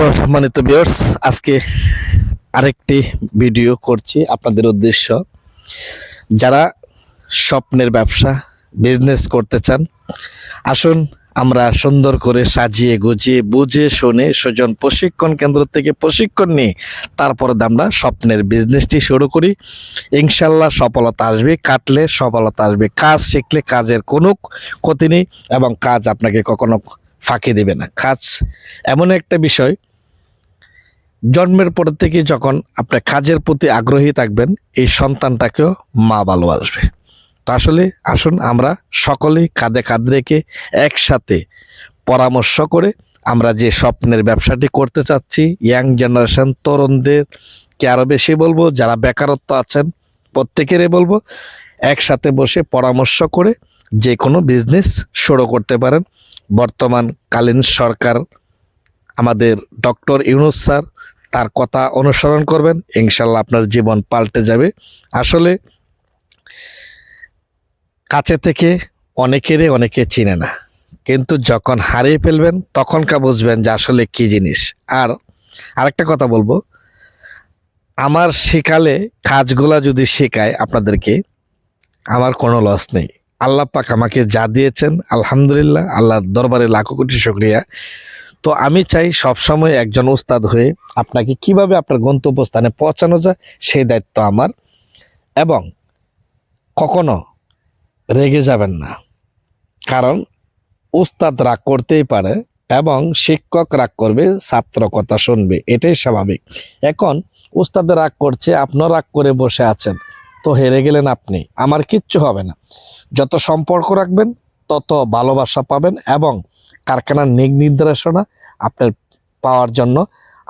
সম্মানিত ভিউয়ার্স আজকে আরেকটি ভিডিও করছি আপনাদের উদ্দেশ্য। যারা স্বপ্নের ব্যবসা বিজনেস করতে চান, আসুন আমরা সুন্দর করে সাজিয়ে গুজিয়ে, বুঝে শুনে সুজন প্রশিক্ষণ কেন্দ্র থেকে প্রশিক্ষণ নিয়ে তারপরে আমরা স্বপ্নের বিজনেসটি শুরু করি। ইনশাল্লাহ সফলতা আসবে, কাটলে সফলতা আসবে। কাজ শিখলে কাজের কোনো ক্ষতি নেই এবং কাজ আপনাকে কখনো ফাঁকি দেবে না। কাজ এমন একটা বিষয় জন্মের পর থেকে যখন আপনার কাজের প্রতি আগ্রহী থাকবেন, এই সন্তানটাকেও মা ভালোবাসবে তো আসলে আসুন আমরা সকলেই কাঁধে কাঁধ রেখে একসাথে পরামর্শ করে আমরা যে স্বপ্নের ব্যবসাটি করতে চাচ্ছি, ইয়াং জেনারেশন তরুণদেরকে আরও বেশি বলব, যারা বেকারত্ব আছেন প্রত্যেকেরই বলব, একসাথে বসে পরামর্শ করে যে কোনো বিজনেস শুরু করতে পারেন। বর্তমান কালীন সরকার আমাদের ডক্টর ইউনুস স্যার তার কথা অনুসরণ করবেন, ইনশাল্লাহ আপনার জীবন পাল্টে যাবে। আসলে কাছে থেকে অনেকেরই অনেকে চিনে না, কিন্তু যখন হারিয়ে ফেলবেন তখনকার বুঝবেন যে আসলে কি জিনিস। আর আরেকটা কথা বলব, আমার শেখালে কাজগুলা যদি শেখায় আপনাদেরকে, আমার কোনো লস নেই। আল্লাহ পাক আমাকে যা দিয়েছেন, আলহামদুলিল্লাহ, আল্লাহর দরবারে লাখো কোটি শুক্রিয়া। তো আমি চাই সবসময় একজন উস্তাদ হয়ে আপনাকে কীভাবে আপনার গন্তব্যস্থানে পৌঁছানো যায় সেই দায়িত্ব আমার। এবং কখনো রেগে যাবেন না। কারণ উস্তাদ রাগ করতেই পারে এবং শিক্ষক রাগ করবে, ছাত্র কথা শুনবে, এটাই স্বাভাবিক। এখন উস্তাদের রাগ করছে আপনার রাগ করে বসে আছেন, তো হেরে গেলেন আপনি, আমার কিচ্ছু হবে না। যত সম্পর্ক রাখবেন, তত ভালোবাসা পাবেন এবং কারখানার নিক নির্দেশনা আপনার পাওয়ার জন্য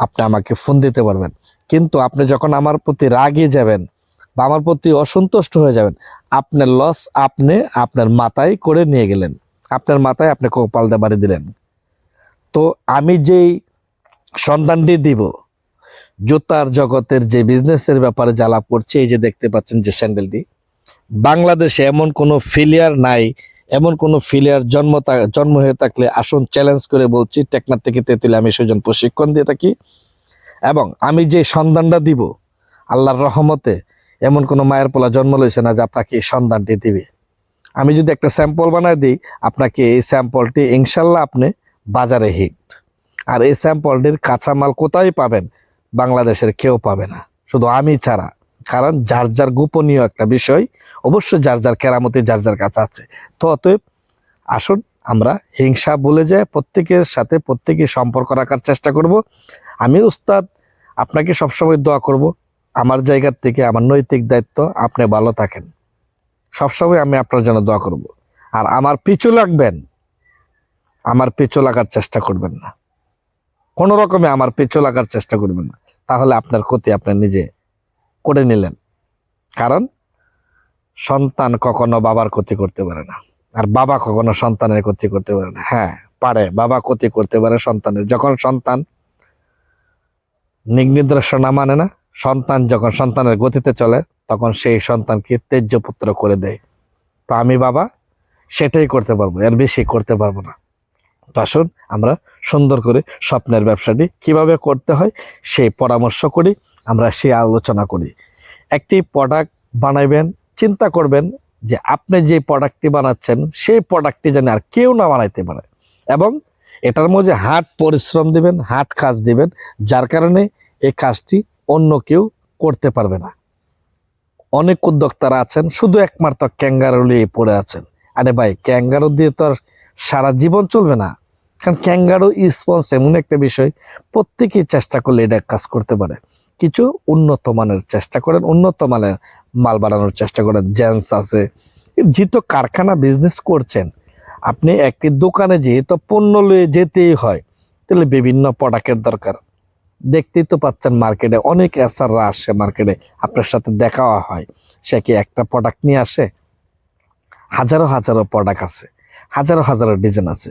আপনি আমাকে ফোন দিতে পারবেন। কিন্তু আপনি যখন আমার প্রতি রাগে যাবেন বা আমার প্রতি অসন্তুষ্ট হয়ে যাবেন, আপনার লস আপনি আপনার মাথায় করে নিয়ে গেলেন। আপনার মাথায় আপনি কপাল বাড়ি দিলেন। তো আমি যেই সন্ধানটি দিব, জুতার জগতের যে বিজনেসের ব্যাপারে আলাপ করছি, এই যে দেখতে পাচ্ছেন যে স্যান্ডেলটি বাংলাদেশে এমন কোনো ফেলিয়ার নাই এমন কোনো ফিলিয়ার জন্ম জন্ম হয়ে থাকলে আসুন চ্যালেঞ্জ করে বলছি টেকনার থেকে তেতুলে আমি সেজন প্রশিক্ষণ দিয়ে থাকি। এবং আমি যে সন্ধানটা দিব, আল্লাহর রহমতে এমন কোনো মায়ের পোলা জন্ম লইছে না যে আপনাকে এই সন্ধানটি দিবে। আমি যদি একটা স্যাম্পল বানায় দিই, আপনাকে এই স্যাম্পলটি ইনশাল্লাহ আপনি বাজারে হিট। আর এই স্যাম্পলটির কাঁচামাল কোথায় পাবেন, বাংলাদেশের কেউ পাবে না। শুধু আমি ছাড়া। কারণ যার যার গোপনীয় একটা বিষয় অবশ্যই যার যার কেরামতি যার যার কাছে আছে। তো অতএব আসুন আমরা হিংসা বলে যায় প্রত্যেকের সাথে প্রত্যেকে সম্পর্ক রাখার চেষ্টা করব। আমি উস্তাদ, আপনাকে সবসময় দোয়া করব, আমার জায়গার থেকে, আমার নৈতিক দায়িত্ব, আপনি ভালো থাকেন। সবসময় আমি আপনার জন্য দোয়া করব। আর আমার পিছু লাগবেন, আমার পিছু লাগার চেষ্টা করবেন না। কোনো রকমে আমার পিছু লাগার চেষ্টা করবেন না। তাহলে আপনার ক্ষতি আপনি নিজে করে নিলেন। কারণ সন্তান কখনো বাবার ক্ষতি করতে পারে না। আর বাবা কখনো সন্তানের ক্ষতি করতে পারে না। হ্যাঁ পারে। বাবা ক্ষতি করতে পারে সন্তানের। যখন সন্তান নির্দেশনা মানে না, সন্তান যখন সন্তানের গতিতে চলে, তখন সেই সন্তানকে তেজ্য পুত্র করে দেয়। তো আমি বাবা, সেটাই করতে পারব, এর বেশি করতে পারব না। তো আসুন আমরা সুন্দর করে স্বপ্নের ব্যবসাটি কীভাবে করতে হয়, সেই পরামর্শ করি। আমরা সে আলোচনা করি। একটি প্রোডাক্ট বানাইবেন, চিন্তা করবেন যে আপনি যে প্রোডাক্টটি বানাচ্ছেন, সেই প্রোডাক্টটি যেন আর কেউ না বানাইতে পারে এবং এটার মধ্যে হাট পরিশ্রম দিবেন, হাট কাজ দিবেন, যার কারণে এই কাজটি অন্য কেউ করতে পারবে না। অনেক উদ্যোক্তারা আছেন, শুধু একমাত্র ক্যাঙ্গারু নিয়ে পড়ে আছেন। আরে ভাই, ক্যাঙ্গারু দিয়ে তো আর সারা জীবন চলবে না। কারণ ক্যাঙ্গারু স্পন্স এমন একটা বিষয়, প্রত্যেকেই চেষ্টা করলে এটা কাজ করতে পারে। কিছু উন্নত মানের চেষ্টা করেন, উন্নত মানের মাল বানানোর চেষ্টা করেন জেন্স আছে। যেহেতু কারখানা বিজনেস করছেন, আপনি একটি দোকানে যেহেতু পণ্য লয়ে যেতেই হয়, তাহলে বিভিন্ন প্রোডাক্টের দরকার। দেখতেই তো পাচ্ছেন মার্কেটে অনেক এসাররা আসে মার্কেটে আপনার সাথে দেখা হয়। সে কি একটা প্রোডাক্ট নিয়ে আসে? হাজারো হাজারো প্রোডাক্ট আছে। হাজারো হাজারো ডিজাইন আছে।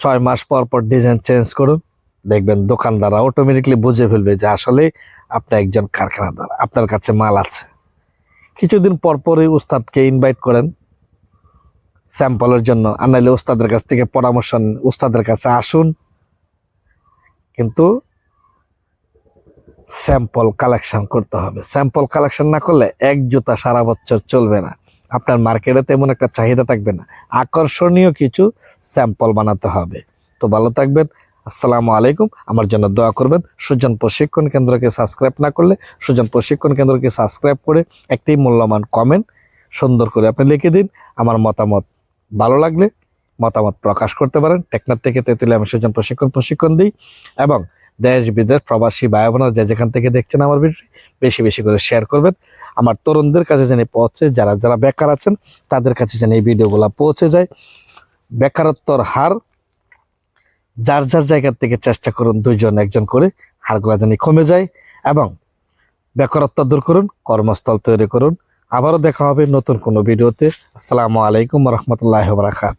ছয় মাস পর পর ডিজাইন চেঞ্জ করুন। দেখবেন দোকানদাররা অটোমেটিকলি বুঝে ফেলবে যে আসলে আপনি একজন কারখানাদার, আপনার কাছে মাল আছে। কিছুদিন পর পরই উস্তাদকে ইনভাইট করেন স্যাম্পলের জন্য। আর নাহলে উস্তাদের কাছ থেকে পরামর্শ উস্তাদের কাছে আসুন। কিন্তু স্যাম্পল কালেকশন করতে হবে। স্যাম্পল কালেকশন না করলে এক জুতা সারা বছর চলবে না। আপনার মার্কেটে তেমন একটা চাহিদা থাকবে না। আকর্ষণীয় কিছু স্যাম্পল বানাতে হবে। তো ভালো থাকবেন, আসসালামু আলাইকুম। আমার জন্য দোয়া করবেন, সুজন প্রশিক্ষণ কেন্দ্রকে সাবস্ক্রাইব না করলে সুজন প্রশিক্ষণ কেন্দ্রকে সাবস্ক্রাইব করে একটি মূল্যবান কমেন্ট সুন্দর করে আপনি লিখে দিন। আমার মতামত ভালো লাগলে মতামত প্রকাশ করতে পারেন। টেকনার থেকে তেতুলে আমি সুজন প্রশিক্ষণ প্রশিক্ষণ দিই এবং দেশ বিদেশ প্রবাসী ভাই বোনেরা যে যেখান থেকে দেখছেন আমার ভিডিও বেশি বেশি করে শেয়ার করবেন। আমার তরুণদের কাছে যেন পৌঁছে, যারা যারা বেকার আছেন, তাদের কাছে যেন এই ভিডিওগুলো পৌঁছে যায়। বেকারত্বর হার, যার যার জায়গা থেকে চেষ্টা করুন দুইজন একজন করে, হারগুলা যেন কমে যায়। এবং বেকারত্ব দূর করুন, কর্মস্থল তৈরি করুন। আবারও দেখা হবে নতুন কোনো ভিডিওতে আসসালামু আলাইকুম রহমতুল্লাহ বারাকাত